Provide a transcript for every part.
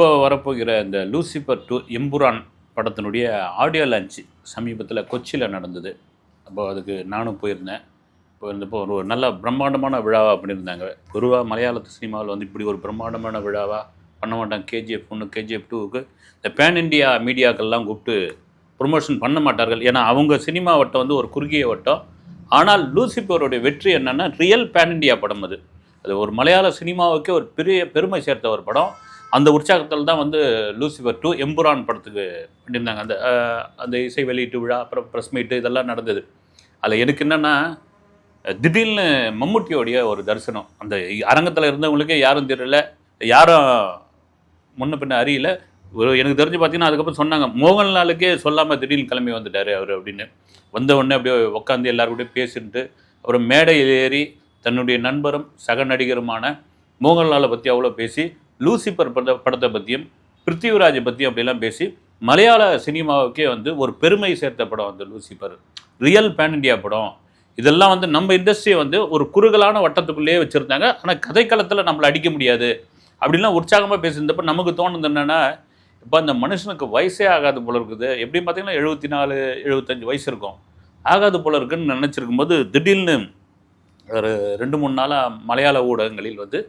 இப்போ வரப்போகிற இந்த லூசிபர் டூ எம்புரான் படத்தினுடைய ஆடியோ லான்ச்சு சமீபத்தில் கொச்சியில் நடந்தது. அப்போ அதுக்கு நானும் போயிருந்தேன். இப்போ இருந்தப்போ ஒரு நல்ல பிரம்மாண்டமான விழாவாக பண்ணியிருந்தாங்க. பொதுவாக மலையாளத்து சினிமாவில் வந்து இப்படி ஒரு பிரம்மாண்டமான விழாவாக பண்ண மாட்டாங்க. கேஜிஎஃப் ஒன்று கேஜிஎஃப் டூவுக்கு இந்த பேன் இண்டியா மீடியாக்கள்லாம் கூப்பிட்டு ப்ரொமோஷன் பண்ண மாட்டார்கள். ஏன்னா அவங்க சினிமா வட்டம் வந்து ஒரு குறுகிய வட்டம். ஆனால் லூசிபருடைய வெற்றி என்னென்னா ரியல் பேன் இண்டியா படம் அது. அது ஒரு மலையாள சினிமாவுக்கே ஒரு பெரிய பெருமை சேர்த்த ஒரு படம். அந்த உற்சாகத்தில் தான் வந்து லூசிபர் டூ எம்புரான் படத்துக்கு பண்ணியிருந்தாங்க. அந்த அந்த இசை வெளியீட்டு விழா அப்புறம் ப்ரெஸ் மீட்டு இதெல்லாம் நடந்தது. அதில் எனக்கு என்னென்னா திடீர்னு மம்முட்டியோடைய ஒரு தரிசனம். அந்த அரங்கத்தில் இருந்தவங்களுக்கே யாரும் தெரியல யாரும் முன்ன பின்ன அறியல. ஒரு எனக்கு தெரிஞ்சு பார்த்தீங்கன்னா அதுக்கப்புறம் சொன்னாங்க மோகன்லாலுக்கே சொல்லாமல் திடீர்னு கிளம்பி வந்துட்டார் அவர் அப்படின்னு. வந்த உடனே அப்படியே உட்காந்து எல்லாருக்கூடயும் பேசிட்டு அப்புறம் மேடையில் ஏறி தன்னுடைய நண்பரும் சக நடிகருமான மோகன்லாலை பற்றி அவ்வளோ பேசி லூசிபர் பட படத்தை பற்றியும் பிருத்திவிராஜை பற்றியும் அப்படிலாம் பேசி மலையாள சினிமாவுக்கே வந்து ஒரு பெருமை சேர்த்த படம் வந்து லூசிபர். ரியல் பேன் இண்டியா படம். இதெல்லாம் வந்து நம்ம இண்டஸ்ட்ரியை வந்து ஒரு குறுகலான வட்டத்துக்குள்ளேயே வச்சுருந்தாங்க. ஆனால் கதைக்களத்தில் நம்மளை அடிக்க முடியாது. அப்படிலாம் உற்சாகமாக பேசியிருந்தப்ப நமக்கு தோணுது என்னென்னா இப்போ அந்த மனுஷனுக்கு வயசே ஆகாது போல இருக்குது. எப்படின்னு பார்த்தீங்கன்னா எழுபத்தி நாலு எழுபத்தஞ்சு வயசு இருக்கும். ஆகாது போல இருக்குன்னு நினச்சிருக்கும் போது திடீர்னு ஒரு ரெண்டு மூணு நாளாக மலையாள ஊடகங்களில் வந்து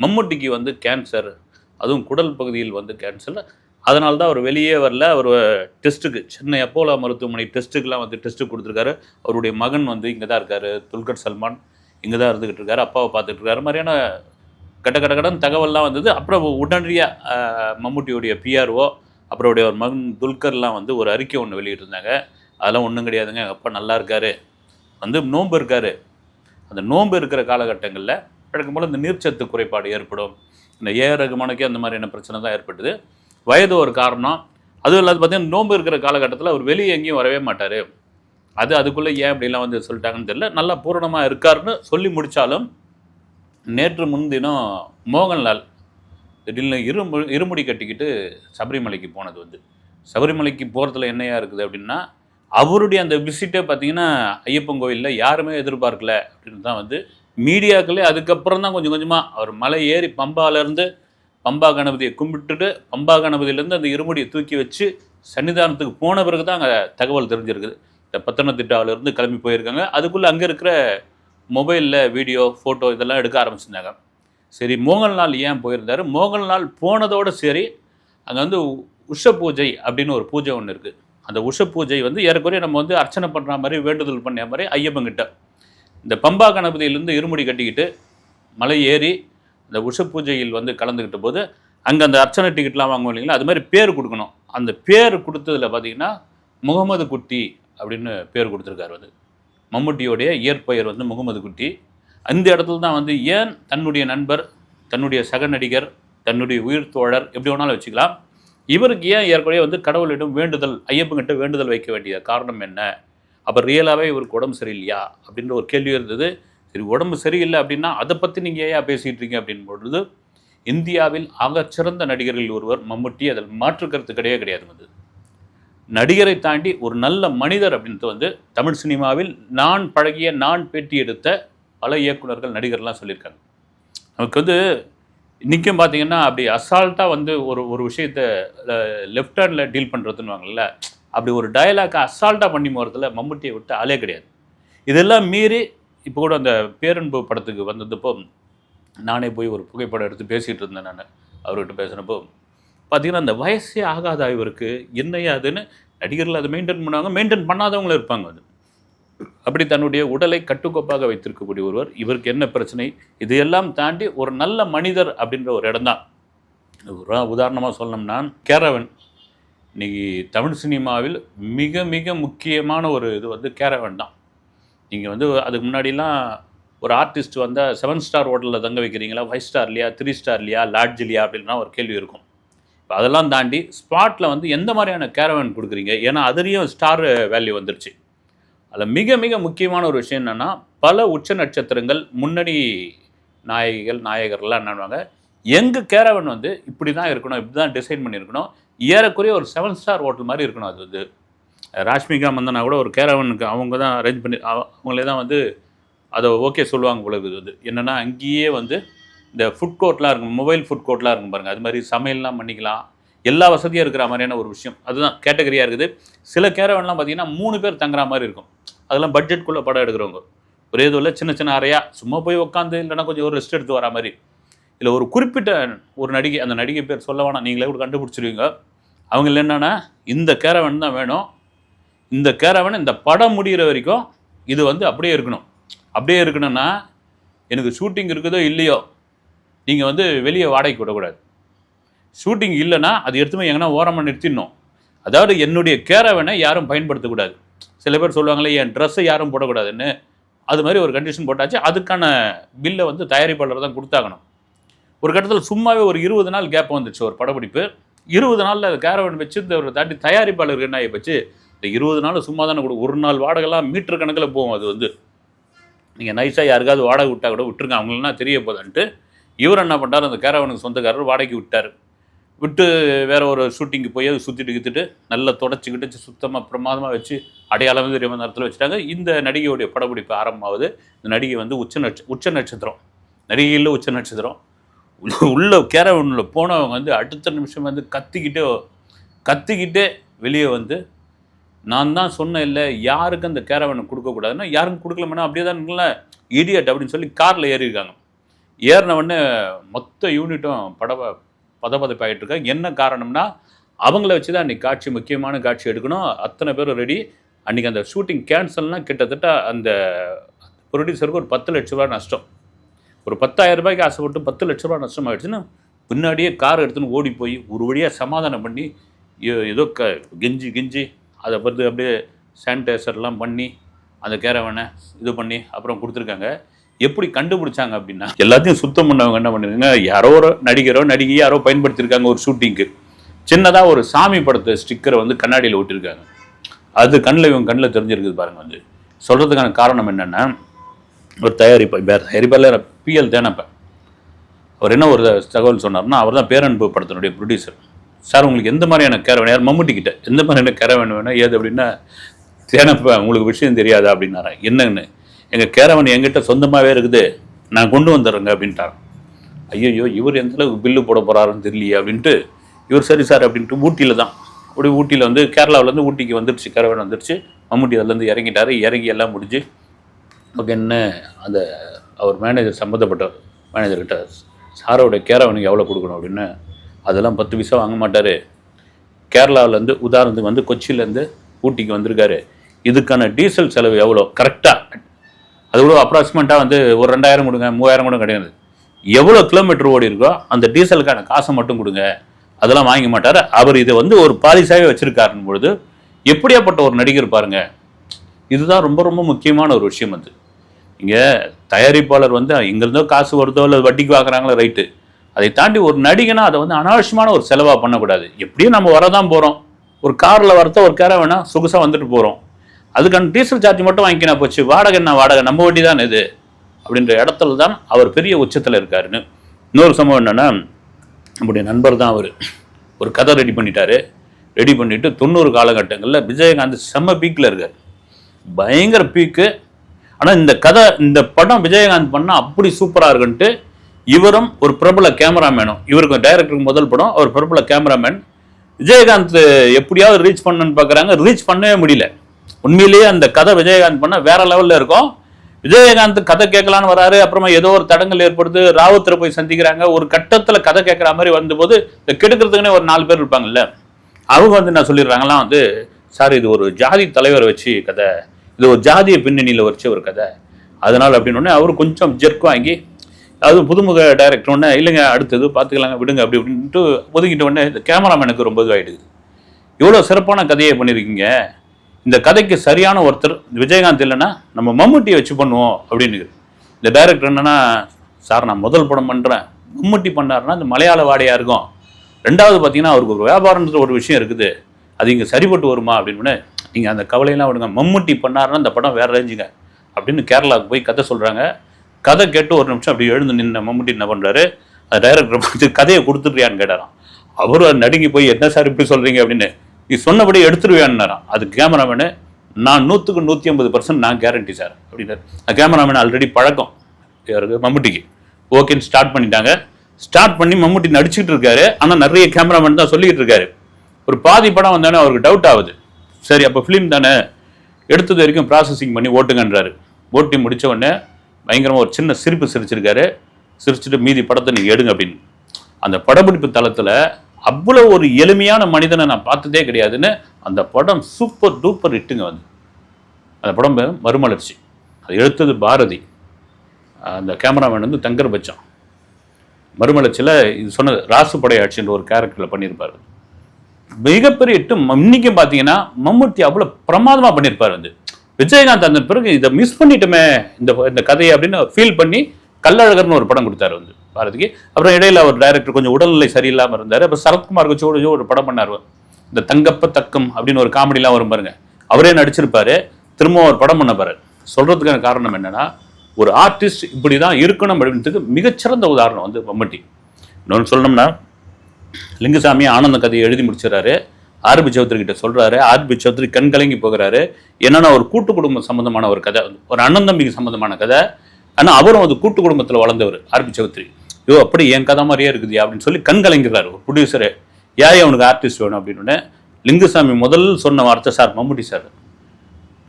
மம்முட்டிக்கு வந்து கேன்சர் அதுவும் குடல் பகுதியில் வந்து கேன்சர் அதனால தான் அவர் வெளியே வரல. அவர் டெஸ்ட்டுக்கு சென்னை அப்போலோ மருத்துவமனை டெஸ்ட்டுக்கெலாம் வந்து டெஸ்ட்டு கொடுத்துருக்காரு. அவருடைய மகன் வந்து இங்கே தான் இருக்கார். துல்கர் சல்மான் இங்கே தான் இருந்துக்கிட்டு இருக்காரு. அப்பாவை பார்த்துட்டு இருக்காரு. மாதிரியான கட்ட கட்ட கடன் தகவல்லாம் வந்தது. அப்புறம் உடனடியாக மம்முட்டியுடைய பிஆர்ஓ அப்புறம் ஒரு மகன் துல்கர்லாம் வந்து ஒரு அறிக்கை ஒன்று வெளியிட்டிருந்தாங்க. அதெல்லாம் ஒன்றும் கிடையாதுங்க. எங்கள் அப்பா நல்லா இருக்காரு. வந்து நோன்பு இருக்காரு. அந்த நோன்பு இருக்கிற காலகட்டங்களில் கிடைக்கும் போல் இந்த நீர்ச்சத்து குறைபாடு ஏற்படும். இந்த ஏ ரகுமானுக்கே அந்த மாதிரியான பிரச்சனை தான் ஏற்பட்டது. வயது ஒரு காரணம். அதுவும் இல்லாத பார்த்தீங்கன்னா நோன்பு இருக்கிற காலகட்டத்தில் அவர் வெளியே எங்கேயும் வரவே மாட்டார். அது அதுக்குள்ளே ஏன் அப்படிலாம் வந்து சொல்லிட்டாங்கன்னு தெரியல. நல்லா பூரணமாக இருக்காருன்னு சொல்லி முடித்தாலும் நேற்று முன்தினம் மோகன்லால் திடீர்னு இருமு இருமுடி கட்டிக்கிட்டு சபரிமலைக்கு போனது வந்து. சபரிமலைக்கு போகிறதுல என்னையா இருக்குது அப்படின்னா அவருடைய அந்த விசிட்டே பார்த்தீங்கன்னா ஐயப்பன் கோயிலில் யாருமே எதிர்பார்க்கல அப்படின்னு தான் வந்து மீடியாக்களே அதுக்கப்புறம் தான் கொஞ்சம் கொஞ்சமாக அவர் மலை ஏறி பம்பாலேருந்து பம்பா கணபதியை கும்பிட்டுட்டு பம்பா கணபதியிலேருந்து அந்த இருமுடியை தூக்கி வச்சு சன்னிதானத்துக்கு போன பிறகு தான் அங்கே தகவல் தெரிஞ்சிருக்குது. இந்த பத்தனத்திட்டாவிலேருந்து கிளம்பி போயிருக்காங்க. அதுக்குள்ளே அங்கே இருக்கிற மொபைலில் வீடியோ ஃபோட்டோ இதெல்லாம் எடுக்க ஆரம்பிச்சிருந்தாங்க. சரி மோகன்லால் ஏன் போயிருந்தார்? மோகன்லால் போனதோடு சரி அங்கே வந்து உஷ பூஜை அப்படின்னு ஒரு பூஜை ஒன்று இருக்குது அந்த உஷ பூஜை வந்து ஏறக்குறைய நம்ம வந்து அர்ச்சனை பண்ணுற மாதிரி வேண்டுதல் பண்ண மாதிரி ஐயப்பங்கிட்ட இந்த பம்பா கணபதியிலேருந்து இருமுடி கட்டிக்கிட்டு மலை ஏறி இந்த உஷ பூஜையில் வந்து கலந்துக்கிட்ட போது அங்கே அந்த அர்ச்சனை டிக்கெட்லாம் வாங்குவோம் இல்லைங்களா? அது மாதிரி பேர் கொடுக்கணும். அந்த பேர் கொடுத்ததில் பார்த்தீங்கன்னா முகமது குட்டி அப்படின்னு பேர் கொடுத்துருக்காரு வந்து. மம்முட்டியோடைய இயற்பெயர் வந்து முகமது குட்டி. அந்த இடத்துல தான் வந்து ஏன் தன்னுடைய நண்பர் தன்னுடைய சக நடிகர் தன்னுடைய உயிர் தோழர் எப்படி வேணாலும் வச்சுக்கலாம் இவருக்கு ஏன் ஏற்கனவே வந்து கடவுளிடம் வேண்டுதல் ஐயப்பங்கிட்ட வேண்டுதல் வைக்க வேண்டிய காரணம் என்ன? அப்போ ரியலாகவே இவருக்கு உடம்பு சரியில்லையா? அப்படின்ற ஒரு கேள்வி இருந்தது. சரி உடம்பு சரியில்லை அப்படின்னா அதை பற்றி நீங்கள் ஏன் பேசிகிட்டு இருக்கீங்க? அப்படின்னு பொழுது இந்தியாவில் ஆகச்சிறந்த நடிகர்கள் ஒருவர் மம்முட்டி அதில் மாற்று கருத்து கிடையவே கிடையாது வந்து. நடிகரை தாண்டி ஒரு நல்ல மனிதர் அப்படின்ட்டு வந்து தமிழ் சினிமாவில் நான் பழகிய நான் பேட்டி எடுத்த பல இயக்குனர்கள் நடிகர்லாம் சொல்லியிருக்காங்க. நமக்கு வந்து இன்றைக்கும் பார்த்தீங்கன்னா அப்படி அசால்ட்டாக வந்து ஒரு ஒரு விஷயத்த லெஃப்ட் ஹேண்டில் டீல் பண்ணுறதுன்னு வாங்கல அப்படி ஒரு டயலாக்கை அசால்ட்டாக பண்ணி போகிறதுல மம்முட்டியை விட்டு ஆளே கிடையாது. இதெல்லாம் மீறி இப்போ கூட அந்த பேரன்பு படத்துக்கு வந்ததுப்போ நானே போய் ஒரு புகைப்படம் எடுத்து பேசிகிட்டு இருந்தேன் நான். அவர்கிட்ட பேசினப்போ பார்த்தீங்கன்னா அந்த வயசே ஆகாத இவருக்கு என்னையா அதுன்னு நடிகர்கள் அதை மெயின்டைன் பண்ணுவாங்க மெயின்டைன் பண்ணாதவங்களும் இருப்பாங்க அது. அப்படி தன்னுடைய உடலை கட்டுக்கோப்பாக வைத்திருக்கக்கூடிய ஒருவர் இவருக்கு என்ன பிரச்சனை? இதையெல்லாம் தாண்டி ஒரு நல்ல மனிதர் அப்படின்ற ஒரு இடம் தான் உதாரணமாக சொல்லணும்னா கேரவன். இன்றைக்கி தமிழ் சினிமாவில் மிக மிக முக்கியமான ஒரு இது வந்து கேரவன் தான். நீங்கள் வந்து அதுக்கு முன்னாடிலாம் ஒரு ஆர்டிஸ்ட் வந்தால் செவன் ஸ்டார் ஹோட்டலில் தங்க வைக்கிறீங்களா? ஃபைவ் ஸ்டார் இல்லையா? த்ரீ ஸ்டார் இல்லையா? லாட்ஜ் இல்லையா? அப்படின்லாம் ஒரு கேள்வி இருக்கும். இப்போ அதெல்லாம் தாண்டி ஸ்பாட்டில் வந்து எந்த மாதிரியான கேரவன் கொடுக்குறீங்க? ஏன்னா அதுலேயும் ஸ்டார் வேல்யூ வந்துருச்சு. அதில் மிக மிக முக்கியமான ஒரு விஷயம் என்னென்னா பல உச்ச நட்சத்திரங்கள் முன்னணி நாயகிகள் நாயகர்லாம் என்னன்னுவாங்க எங்கள் கேரவன் வந்து இப்படி தான் இருக்கணும் இப்படி தான் டிசைன் பண்ணியிருக்கணும் ஏறக்குறைய ஒரு செவன் ஸ்டார் ஹோட்டல் மாதிரி இருக்கணும் அது வந்து. ராஷ்மிகா மந்தனா கூட ஒரு கேரவனுக்கு அவங்க தான் அரேஞ்ச் பண்ணி அவங்களே தான் வந்து அதை ஓகே சொல்லுவாங்க போல இது வந்து என்னென்னா அங்கேயே வந்து இந்த ஃபுட் கோர்ட்லாம் இருக்கும் மொபைல் ஃபுட் கோர்ட்லாம் இருக்கும் பாருங்கள் அது மாதிரி சமையல்லாம் பண்ணிக்கலாம். எல்லா வசதியும் இருக்கிற மாதிரியான ஒரு விஷயம். அதுதான் கேட்டகரியாக இருக்குது. சில கேரவன்லாம் பார்த்தீங்கன்னா மூணு பேர் தங்குற மாதிரி இருக்கும். அதெல்லாம் பட்ஜெட்குள்ளே படம் எடுக்கிறவங்க. ஒரே இதுவில் சின்ன சின்ன அறையாக சும்மா போய் உட்காந்து இல்லைன்னா கொஞ்சம் ஒரு ரெஸ்ட் எடுத்து வர மாதிரி. இல்லை ஒரு குறிப்பிட்ட ஒரு நடிகை அந்த நடிகை பேர் சொல்ல வேணாம். நீங்களே கூட கண்டுபிடிச்சிருவீங்க. அவங்க என்னென்னா இந்த கேரவன் தான் வேணும். இந்த கேரவன் இந்த படம் முடிகிற வரைக்கும் இது வந்து அப்படியே இருக்கணும். அப்படியே இருக்கணும்னா எனக்கு ஷூட்டிங் இருக்குதோ இல்லையோ நீங்கள் வந்து வெளியே வாடகைக்கு விடக்கூடாது. ஷூட்டிங் இல்லைன்னா அது எடுத்து போய் எங்கன்னா ஓரமாக நிறுத்திடணும். அதாவது என்னுடைய கேரவனை யாரும் பயன்படுத்தக்கூடாது. சில பேர் சொல்லுவாங்களே என் ட்ரெஸ்ஸை யாரும் போடக்கூடாதுன்னு. அது மாதிரி ஒரு கண்டிஷன் போட்டாச்சு. அதுக்கான பில்லை வந்து தயாரிப்பாளர் தான் கொடுத்தாகணும். ஒரு கட்டத்தில் சும்மாவே ஒரு இருபது நாள் கேப் வந்துச்சு ஒரு படப்பிடிப்பு. இருபது நாளில் அது கேரவன் வச்சு இந்த ஒரு தாண்டி தயாரிப்பாளருக்கு என்ன ஆகிப்போச்சு இந்த இருபது நாள் சும்மா தானே கொடு ஒரு நாள் வாடகைலாம் மீட்டர் கணக்கில் போகும் அது வந்து. நீங்கள் நைஸாக யாருக்காவது வாடகை விட்டா கூட விட்டுருங்க அவங்களெல்லாம் தெரிய போதான்ட்டு இவர் என்ன பண்ணுறாரு அந்த கேரவனுக்கு சொந்தக்காரர் வாடகைக்கு விட்டார். விட்டு வேற ஒரு ஷூட்டிங்கு போய் அதை சுற்றிட்டு கித்துட்டு நல்லா தொடச்சிக்கிட்டு சுத்தமாக பிரமாதமாக வச்சு அடையாளம் தெரியாமல் நேரத்தில் வச்சுட்டாங்க. இந்த நடிகையுடைய படப்பிடிப்பு ஆரம்பமாகுது. இந்த நடிகை வந்து உச்ச நட்ச உச்ச நட்சத்திரம். நடிகையில் உச்ச நட்சத்திரம். உள்ளே உள்ள கேரவனில் போனவங்க வந்து அடுத்த நிமிஷம் வந்து கத்திக்கிட்டே கத்திக்கிட்டே வெளியே வந்து நான் தான் சொன்னேன் இல்லை யாருக்கும் அந்த கேரவனை கொடுக்கக்கூடாதுன்னா யாருக்கும் கொடுக்கலமானா அப்படியே தான் இருக்குல்ல இடியட் அப்படின்னு சொல்லி காரில் ஏறியிருக்காங்க. ஏறினவொடனே மொத்த யூனிட்டும் படவை பதப்பதப்பாயிட்டு இருக்காங்க என்ன காரணம்னா அவங்கள வச்சு தான் அன்றைக்கி காட்சி முக்கியமான காட்சி எடுக்கணும். அத்தனை பேரும் ரெடி அன்றைக்கி அந்த ஷூட்டிங் கேன்சல்னால் கிட்டத்தட்ட அந்த ப்ரொடியூசருக்கு ஒரு பத்து லட்ச ரூபா நஷ்டம். ஒரு பத்தாயிரம் ரூபாய்க்கு ஆசைப்பட்டு பத்து லட்ச ரூபா நஷ்டம் ஆயிடுச்சுன்னா பின்னாடியே கார் எடுத்துன்னு ஓடி போய் ஒரு வழியாக சமாதானம் பண்ணி ஏ- ஏதோ க கெஞ்சி கெஞ்சி அதை பார்த்து அப்படியே சானிடைசர்லாம் பண்ணி அந்த கேரவனை இது பண்ணி அப்புறம் கொடுத்துருக்காங்க. எப்படி கண்டுபிடிச்சாங்க அப்படின்னா எல்லாத்தையும் சுத்தம் பண்ணவங்க என்ன பண்ணிருக்காங்க யாரோ ஒரு நடிகரோ நடிகையோ யாரோ பயன்படுத்தியிருக்காங்க ஒரு ஷூட்டிங்க்கு. சின்னதாக ஒரு சாமி படத்தை ஸ்டிக்கரை வந்து கண்ணாடியில் ஒட்டியிருக்காங்க அது கண்ணில் இவங்க கண்ணில் தெரிஞ்சிருக்குது பாருங்க வந்து. சொல்கிறதுக்கான காரணம் என்னென்னா ஒரு தயாரிப்பா வேறு தயாரிப்பாளர் பிஎல் தேனப்பன் அவர் என்ன ஒரு தகவல் சொன்னார்னா அவர் தான் பேரன்பு படத்தினுடைய ப்ரொடியூசர் சார் உங்களுக்கு எந்த மாதிரியான கேர வேணும்? யார் மம்முட்டிக்கிட்ட எந்த மாதிரியான கேர வேணும்? வேணும்? ஏது அப்படின்னா தேனப்ப உங்களுக்கு விஷயம் தெரியாதா அப்படின்னாரா? என்னன்னு. எங்கள் கேரவன் என்கிட்ட சொந்தமாகவே இருக்குது. நான் கொண்டு வந்துடுறேங்க அப்படின்ட்டார் ஐயோ இவர் எந்த அளவுக்கு பில்லு போட போகிறாருன்னு தெரியலையே அப்படின்ட்டு இவர் சரி சார் அப்படின்ட்டு ஊட்டியில் தான். அப்படி ஊட்டியில் வந்து கேரளாவிலேருந்து ஊட்டிக்கு வந்துடுச்சு கேரவன் வந்துடுச்சு. மம்முட்டி அதுலேருந்து இறங்கிட்டாரு. இறங்கி எல்லாம் முடிஞ்சு ஓகே என்ன அந்த அவர் மேனேஜர் சம்மந்தப்பட்டவர் மேனேஜர்கிட்ட சாரோட கேர் அவனுக்கு எவ்வளோ கொடுக்கணும்? அப்படின்னு அதெல்லாம் பத்து பைசா வாங்க மாட்டார். கேரளாவிலேருந்து உதாரணத்துக்கு வந்து கொச்சியிலேருந்து ஊட்டிக்கு வந்திருக்காரு. இதுக்கான டீசல் செலவு எவ்வளோ? கரெக்டாக அது கூட அப்ராக்சிமேட்டாக வந்து ஒரு ரெண்டாயிரம் கொடுங்க மூவாயிரம் கூட கிடையாது. எவ்வளோ கிலோமீட்டர் ஓடி இருக்கோ அந்த டீசலுக்கான காசை மட்டும் கொடுங்க. அதெல்லாம் வாங்க மாட்டார். அவர் இதை வந்து ஒரு பாலிசாகவே வச்சுருக்காருன்னு பொழுது எப்படியாப்பட்ட ஒரு நடிகர் பாருங்க. இதுதான் ரொம்ப ரொம்ப முக்கியமான ஒரு விஷயம் அது. இங்கே தயாரிப்பாளர் வந்து இங்கேருந்தோ காசு வருதோ இல்லை வட்டிக்கு வாங்குறாங்களோ ரைட்டு அதை தாண்டி ஒரு நடிகனா அதை வந்து அனாவசியமான ஒரு செலவாக பண்ணக்கூடாது. எப்படியும் நம்ம வரதான் போகிறோம் ஒரு காரில் வரத்த ஒரு கேர வேணால் சொகுசாக வந்துட்டு போகிறோம் அதுக்கான டீசல் சார்ஜ் மட்டும் வாங்கிக்கினா போச்சு. வாடகை என்ன வாடகை? நம்ம வண்டி தான் இது. அப்படின்ற இடத்துல தான் அவர் பெரிய உச்சத்தில் இருக்காருன்னு. இன்னொரு சம்பவம் என்னென்னா நம்முடைய நண்பர் தான் அவர். ஒரு கதை ரெடி பண்ணிட்டாரு. ரெடி பண்ணிட்டு தொண்ணூறு காலகட்டங்களில் விஜயகாந்த் செம்ம பீக்கில் இருக்கார். பயங்கர பீக்கு ஆனால் இந்த கதை இந்த படம் விஜயகாந்த் பண்ணால் அப்படி சூப்பராக இருக்குன்ட்டு இவரும் ஒரு பிரபல கேமராமேனும். இவருக்கு டைரக்டருக்கு முதல் படம் அவர் பிரபல கேமராமேன். விஜயகாந்த் எப்படியாவது ரீச் பண்ணுன்னு பார்க்குறாங்க ரீச் பண்ணவே முடியல. உண்மையிலேயே அந்த கதை விஜயகாந்த் பண்ண வேற லெவலில் இருக்கும். விஜயகாந்த் கதை கேட்கலான்னு வராரு. அப்புறமா ஏதோ ஒரு தடங்கள் ஏற்படுது. ராவுத்தரை போய் சந்திக்கிறாங்க. ஒரு கட்டத்தில் கதை கேட்குற மாதிரி வந்தபோது இந்த கெடுக்கிறதுக்குன்னே ஒரு நாலு பேர் இருப்பாங்கல்ல. அவங்க வந்து என்ன சொல்லிடுறாங்களாம் வந்து சார் இது ஒரு ஜாதி தலைவரை வச்சு கதை இது ஒரு ஜாதிய பின்னணியில் வரைச்ச ஒரு கதை. அதனால் அப்படின்னு அவர் கொஞ்சம் ஜெர்க் வாங்கி அது புதுமுக டைரக்டர் உடனே இல்லைங்க அடுத்தது பார்த்துக்கலாங்க விடுங்க அப்படி அப்படின்ட்டு ஒதுங்கிட்ட உடனே இந்த கேமராமேனுக்கு ரொம்ப இதுவாயிடுது இவ்வளோ சிறப்பான கதையை பண்ணியிருக்கீங்க இந்த கதைக்கு சரியான ஒருத்தர் விஜயகாந்த் இல்லைன்னா நம்ம மம்முட்டியை வச்சு பண்ணுவோம் அப்படின்னு இந்த டைரக்டர் என்னன்னா சார் நான் முதல் படம் பண்ணுறேன் மம்முட்டி பண்ணாருன்னா இந்த மலையாள வாடையாக இருக்கும். ரெண்டாவது பார்த்தீங்கன்னா அவருக்கு ஒரு வியாபாரன்ற ஒரு விஷயம் இருக்குது. அது இங்கே சரிப்பட்டு வருமா? அப்படின்னு நீங்கள் அந்த கவலையெல்லாம் விடுங்க. மம்முட்டி பண்ணாருன்னா அந்த படம் வேற ரேஞ்சுங்க அப்படின்னு கேரளாவுக்கு போய் கதை சொல்கிறாங்க கதை கேட்டு ஒரு நிமிஷம் அப்படி எழுந்து நின்ன மம்முட்டி என்ன பண்ணுறாரு அந்த டைரக்டர் பார்த்து கதையை கொடுத்துட்றியான்னு கேட்டாராம். அவரும் நடுங்கி போய் என்ன சார் இப்படி சொல்கிறீங்க அப்படின்னு. நீ சொன்னபடி எடுத்துருவேன்னாராம். அது கேமராமேனு நான் நூற்றுக்கு நூற்றி ஐம்பது பர்சன்ட் நான் கேரண்டி சார் அப்படின்னாரு. அந்த கேமராமேன் ஆல்ரெடி பழக்கம். யாருக்கு மம்முட்டிக்கு. ஓகேன்னு ஸ்டார்ட் பண்ணிட்டாங்க. ஸ்டார்ட் பண்ணி மம்முட்டி நடிச்சுட்டு இருக்காரு. ஆனால் நிறைய கேமராமேன் தான் சொல்லிக்கிட்டு இருக்காரு. ஒரு பாதி படம் வந்தோடனே அவருக்கு டவுட் ஆகுது. சரி அப்போ ஃபிலிம் தானே? எடுத்தது வரைக்கும் ப்ராசஸிங் பண்ணி ஓட்டுங்கன்றாரு. ஓட்டி முடித்த உடனே பயங்கரமாக ஒரு சின்ன சிரிப்பு சிரிச்சிருக்காரு. சிரிச்சுட்டு மீதி படத்தை நீங்கள் எடுங்க அப்படின்னு. அந்த படப்பிடிப்பு தளத்தில் அவ்வளோ ஒரு எளிமையான மனிதனை நான் பார்த்ததே கிடையாதுன்னு அந்த படம் சூப்பர் டூப்பர் இட்டுங்க வந்து. அந்த படம் மறுமலர்ச்சி. அது எடுத்தது பாரதி. அந்த கேமராமேன் வந்து தங்கர் பச்சம் மறுமலர்ச்சியில் இது சொன்னது ராசு படையாட்சின்ற ஒரு கேரக்டரில் பண்ணியிருப்பார். மிகப்பெரிய எட்டு இன்னைக்கும் பார்த்தீங்கன்னா மம்முட்டி அவ்வளோ பிரமாதமாக பண்ணியிருப்பார் வந்து. விஜயகாந்த் அந்த பிறகு இதை மிஸ் பண்ணிட்டோமே இந்த இந்த கதையை அப்படின்னு ஃபீல் பண்ணி கல்லழகர்னு ஒரு படம் கொடுத்தாரு வந்து பாரதிக்கு. அப்புறம் இடையில அவர் டைரக்டர் கொஞ்சம் உடல்நிலை சரியில்லாமல் இருந்தார். அப்புறம் சரத்குமார் கச்சோடு ஒரு படம் பண்ணார். இந்த தங்கப்ப தக்கம் அப்படின்னு ஒரு காமெடிலாம் வரும் பாருங்க. அவரே நடிச்சிருப்பாரு. திரும்ப ஒரு படம் பண்ணப்பாரு சொல்றதுக்கான காரணம் என்னன்னா ஒரு ஆர்டிஸ்ட் இப்படி தான் இருக்கணும் அப்படின்றதுக்கு மிகச்சிறந்த உதாரணம் வந்து மம்மட்டி. இன்னொன்று சொல்லணும்னா லிங்குசாமி ஆனந்த கதையை எழுதி முடிச்சிடறாரு. ஆர்பி சௌத்ரி கிட்ட சொல்றாரு. ஆர்பி சௌத்ரி கண் கலங்கி போகிறாரு. என்னன்னா ஒரு கூட்டு குடும்பம் சம்பந்தமான ஒரு கதை. ஒரு அண்ணன் தம்பிக்கு சம்பந்தமான கதை. ஆனா அவரும் அது கூட்டு குடும்பத்தில் வளர்ந்தவர் ஆர்பி சௌத்ரி. ஐயோ அப்படி என் கதை மாதிரியே இருக்குது அப்படின்னு சொல்லி கண் கலங்கிறாரு ஒரு ப்ரொடியூசரு ஏன் அவனுக்கு ஆர்டிஸ்ட் வேணும் அப்படின்னு உடனே லிங்குசாமி முதல் சொன்ன வார்த்தை சார் மம்முட்டி சார்.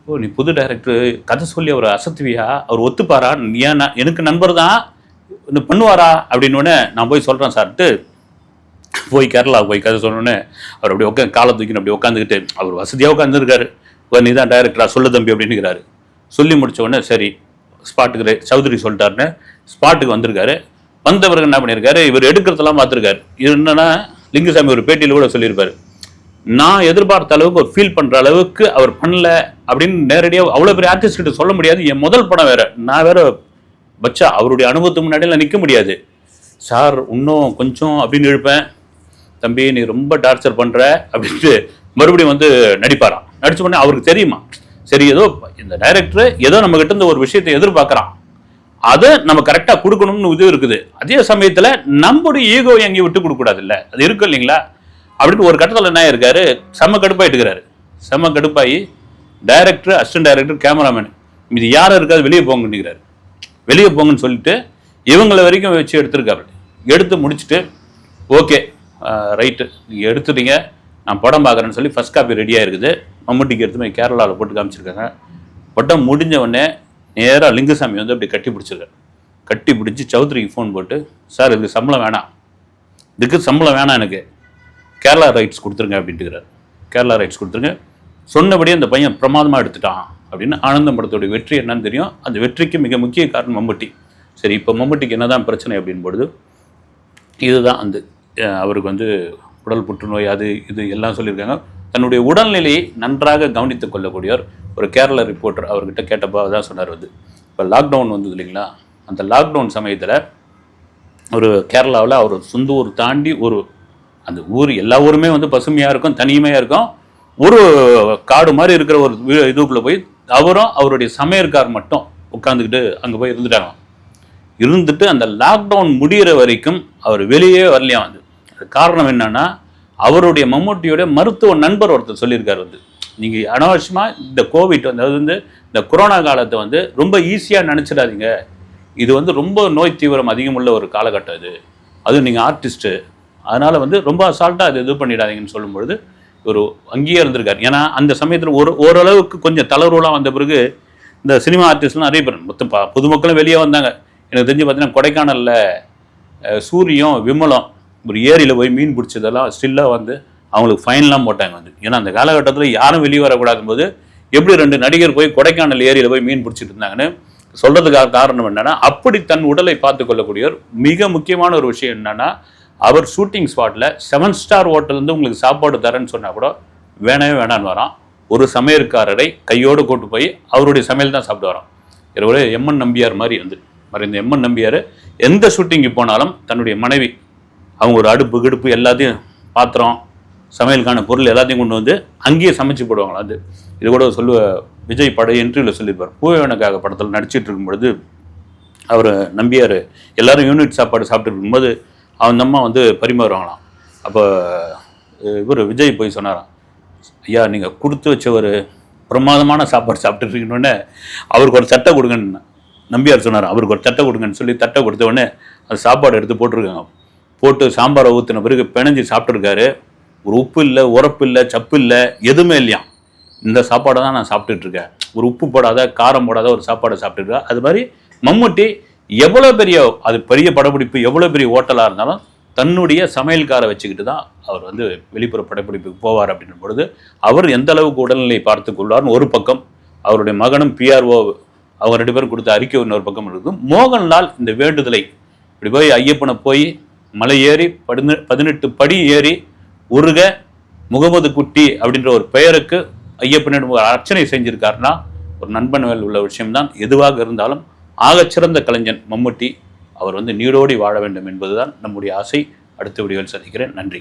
ஓ நீ புது டைரக்டர் கதை சொல்லி அவர் அசத்துவியா? அவர் ஒத்துப்பாரா? ஏன் எனக்கு நண்பர் தான். பண்ணுவாரா? அப்படின்னு உடனே நான் போய் சொல்கிறேன் சார்ட்டு போய் கேரளா போய் கதை சொன்னோன்னே அவர் அப்படி உட்காந்து காலை தூக்கின்னு அப்படி உட்காந்துக்கிட்டு அவர் வசதியாக உட்காந்துருக்காரு. நீ தான் டைரக்டரா சொல்லு தம்பி அப்படின்னுக்கிறாரு. சொல்லி முடிச்ச உடனே சரி ஸ்பாட்டுக்கு ரெ- சௌத்ரி சொல்லிட்டாருன்னு ஸ்பாட்டுக்கு வந்திருக்காரு. வந்த பிறகு என்ன பண்ணியிருக்காரு இவர் எடுக்கிறதெல்லாம் பார்த்துருக்காரு. இது என்னன்னா லிங்குசாமி ஒரு பேட்டியில் கூட சொல்லியிருப்பாரு. நான் எதிர்பார்த்த அளவுக்கு ஒரு ஃபீல் பண்ணுற அளவுக்கு அவர் பண்ணல அப்படின்னு நேரடியாக அவ்வளோ பெரிய ஆர்டிஸ்ட் கிட்ட சொல்ல முடியாது. என் முதல் படம் வேற. நான் வேற பச்சா அவருடைய அனுபவத்துக்கு முன்னாடியெல்லாம் நிற்க முடியாது. சார் இன்னும் கொஞ்சம் அப்படின்னு இருப்பேன் தம்பி நீ ரொம்ப டார்ச்சர் பண்ற அப்படின்ட்டு மறுபடியும் வந்து நடிப்பாராம். நடிச்ச உடனே அவருக்கு தெரியுமா? சரி ஏதோ இந்த டைரக்டர் ஏதோ நம்ம கிட்ட இருந்து ஒரு விஷயத்தை எதிர்பார்க்கறான். அதை நம்ம கரெக்டாக கொடுக்கணும்னு இது இருக்குது. அதே சமயத்தில் நம்முடைய ஈகோ எங்கேயும் விட்டு கொடுக்க இல்லை அது இருக்கு இல்லைங்களா? அப்படின்னு ஒரு கட்டத்தில் என்ன இருக்காரு செம்ம கடுப்பாயிட்டு இருக்கிறாரு செம கடுப்பாகி டைரக்டர் அசிஸ்டன்ட் டைரக்டர் கேமராமேன் இது யாரும் இருக்காது வெளியே போங்கன்னுக்கிறாரு வெளியே போங்கன்னு சொல்லிட்டு இவங்களை வரைக்கும் வச்சு எடுத்திருக்காரு. எடுத்து முடிச்சுட்டு ஓகே ரைட்டு நீங்கள் எடுத்துட்டீங்க. நான் படம் பார்க்குறேன்னு சொல்லி ஃபஸ்ட் காப்பி ரெடியாக இருக்குது மம்முட்டிக்கு எடுத்து போய் கேரளாவில் போட்டு காமிச்சிருக்காங்க. படம் முடிஞ்ச உடனே நேராக லிங்குசாமி வந்து அப்படி கட்டி பிடிச்சிருக்காரு. கட்டி பிடிச்சி சௌத்ரிக்கு ஃபோன் போட்டு சார் இதுக்கு சம்பளம் வேணாம். இதுக்கு சம்பளம் வேணாம் எனக்கு. கேரளா ரைட்ஸ் கொடுத்துருங்க அப்படின்ட்டுக்கிறார். கேரளா ரைட்ஸ் கொடுத்துருங்க. சொன்னபடியே அந்த பையன் பிரமாதமாக எடுத்துட்டான் அப்படின்னு ஆனந்தம் படத்தோடைய வெற்றி என்னன்னு தெரியும். அந்த வெற்றிக்கு மிக முக்கிய காரணம் மம்முட்டி. சரி இப்போ மம்முட்டிக்கு என்னதான் பிரச்சனை அப்படின் பொழுது இதுதான் அந்த அவருக்கு வந்து உடல் புற்றுநோய் அது இது எல்லாம் சொல்லியிருக்காங்க. தன்னுடைய உடல்நிலையை நன்றாக கவனித்துக் கொள்ளக்கூடியவர் ஒரு கேரள ரிப்போர்ட்டர் அவர்கிட்ட கேட்டப்போ தான் சொன்னார் வந்து. இப்போ லாக்டவுன் வந்தது இல்லைங்களா? அந்த லாக்டவுன் சமயத்தில் ஒரு கேரளாவில் அவர் சொந்த ஊர் தாண்டி ஒரு அந்த ஊர் எல்லா ஊருமே வந்து பசுமையாக இருக்கும் தனிமையாக இருக்கும். ஒரு காடு மாதிரி இருக்கிற ஒரு இதுக்குள்ளே போய் அவரும் அவருடைய சமையற்கார் மட்டும் உட்காந்துக்கிட்டு அங்கே போய் இருந்துட்டாங்க இருந்துட்டு அந்த லாக்டவுன் முடியிற வரைக்கும் அவர் வெளியே வரலையாம் வந்து அது காரணம் என்னன்னா அவருடைய மம்முட்டியோட மருத்துவ நண்பர் ஒருத்தர் சொல்லியிருக்காரு வந்து. நீங்கள் அனாவசியமாக இந்த கோவிட் வந்து அதாவது வந்து இந்த கொரோனா காலத்தை வந்து ரொம்ப ஈஸியாக நினச்சிடாதீங்க. இது வந்து ரொம்ப நோய் தீவிரம் அதிகமுள்ள ஒரு காலகட்டம் இது. அதுவும் நீங்கள் ஆர்டிஸ்ட்டு அதனால் வந்து ரொம்ப அசால்ட்டாக அது இது பண்ணிடாதீங்கன்னு சொல்லும்பொழுது ஒரு அங்கேயே இருந்திருக்காரு. ஏன்னா அந்த சமயத்தில் ஒரு ஓரளவுக்கு கொஞ்சம் தளர்வுலாம் வந்த பிறகு இந்த சினிமா ஆர்டிஸ்ட்லாம் நிறைய பேர் மொத்தம் பொதுமக்களும் வெளியே வந்தாங்க. எனக்கு தெரிஞ்சு பார்த்தீங்கன்னா கொடைக்கானலில் சூரியம் விமலம் ஒரு ஏரியில் போய் மீன் பிடிச்சதெல்லாம் ஸ்டில்லாக வந்து அவங்களுக்கு ஃபைன்லாம் போட்டாங்க வந்து. ஏன்னா அந்த காலகட்டத்தில் யாரும் வெளியே வரக்கூடாதும் போது எப்படி ரெண்டு நடிகர் போய் கொடைக்கானல் ஏரியில் போய் மீன் பிடிச்சிட்டு இருந்தாங்கன்னு சொல்கிறதுக்காக காரணம் என்னென்னா அப்படி தன் உடலை பார்த்து கொள்ளக்கூடியவர் மிக முக்கியமான ஒரு விஷயம் என்னென்னா அவர் ஷூட்டிங் ஸ்பாட்டில் செவன் ஸ்டார் ஹோட்டல் வந்து உங்களுக்கு சாப்பாடு தரேன்னு சொன்னால் கூட வேணவே வேணான்னு வரான். ஒரு சமையற்காரரை கையோடு கூட்டு போய் அவருடைய சமையல் தான் சாப்பிட்டு வரான். ஒரு எம்என் நம்பியார் மாதிரி வந்து. மறைந்த எம்என் நம்பியார் எந்த ஷூட்டிங்க்கு போனாலும் தன்னுடைய மனைவி அவங்க ஒரு அடுப்பு கிடுப்பு எல்லாத்தையும் பாத்திரம் சமையலுக்கான பொருள் எல்லாத்தையும் கொண்டு வந்து அங்கேயே சமைச்சு போடுவாங்களா அது. இது கூட சொல்லுவ விஜய் பட இன்டர்வியூவில் சொல்லியிருப்பார். பூவேவனுக்காக படத்தில் நடிச்சிட்டு இருக்கும்பொழுது அவர் நம்பியார் எல்லாரும் யூனிட் சாப்பாடு சாப்பிட்டு இருக்கும்போது அவன் அம்மா வந்து பரிமாறுவாங்களாம் அப்போ இவர் விஜய் போய் சொன்னாராம் ஐயா நீங்கள் கொடுத்து வச்ச ஒரு பிரமாதமான சாப்பாடு சாப்பிட்டுட்டு இருக்கணுன்னே அவருக்கு ஒரு சட்டை கொடுங்கன்னு நம்பியார் சொன்னார் அவருக்கு ஒரு தட்டை கொடுங்கன்னு சொல்லி தட்டை கொடுத்த உடனே அது சாப்பாடு எடுத்து போட்டிருக்காங்க. போட்டு சாம்பாரை ஊற்றின பிறகு பிணைஞ்சு சாப்பிட்ருக்காரு ஒரு உப்பு இல்லை உரப்பு இல்லை சப்பு இல்லை எதுவுமே இல்லையா? இந்த சாப்பாடை தான் நான் சாப்பிட்டுட்டு இருக்கேன் ஒரு உப்பு போடாத காரம் போடாத ஒரு சாப்பாடை சாப்பிட்டுருக்கா அது மாதிரி மம்முட்டி எவ்வளோ பெரிய அது பெரிய படப்பிடிப்பு எவ்வளோ பெரிய ஹோட்டலாக இருந்தாலும் தன்னுடைய சமையல்காரை வச்சுக்கிட்டு தான் அவர் வந்து வெளிப்புற படப்பிடிப்புக்கு போவார் அப்படின்னும் பொழுது அவர் எந்த அளவுக்கு உடல்நிலை பார்த்து கொள்வார்னு ஒரு பக்கம் அவருடைய மகனும் பிஆர்ஓ அவங்க ரெண்டு பேரும் கொடுத்த அறிக்கை இன்னொரு பக்கம் இருக்குது. மோகன்லால் இந்த வேண்டுதலை இப்படி போய் ஐயப்பனை போய் மலை ஏறி பதினெ பதினெட்டு படி ஏறி உருக முகமது குட்டி அப்படின்ற ஒரு பெயருக்கு ஐயப்பனிடம் ஒரு அர்ச்சனை செஞ்சிருக்காருன்னா ஒரு நண்பன் மேல் உள்ள விஷயம்தான். எதுவாக இருந்தாலும் ஆகச்சிறந்த கலைஞன் மம்முட்டி அவர் வந்து நீடோடி வாழ வேண்டும் என்பதுதான் நம்முடைய ஆசை. அடுத்த வீடியோவில் சந்திக்கிறேன். நன்றி.